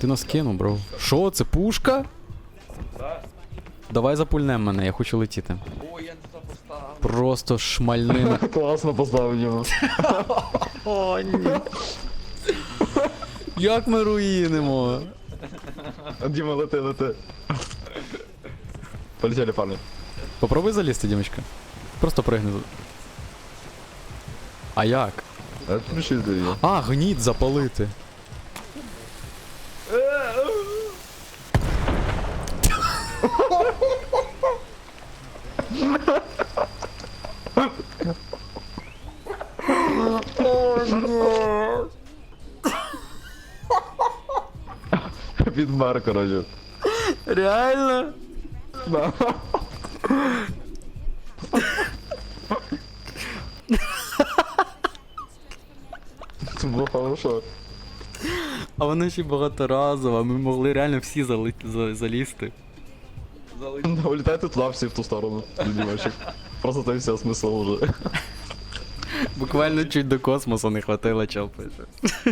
Ти нас кинув, бро. Що, це пушка? Давай запульнем мене, я хочу летіти. О, я не поставив. Просто шмальнина. Класно поставив його. О, ні. Як ми руїнимо? Діма, лети, лети. Полетели, парни. Попробуй залізти, Дімочка. Просто пригни. А як? А, гніт запалити. Відмер, коротше. Реально? Да. Це було хорошо. А воно ще багаторазово, ми могли реально всі зали... за- залізти. Да, улетайте туди всі в ту сторону, любимочек. Просто там все смисл уже. Буквально чуть до космосу не хватило чел пише.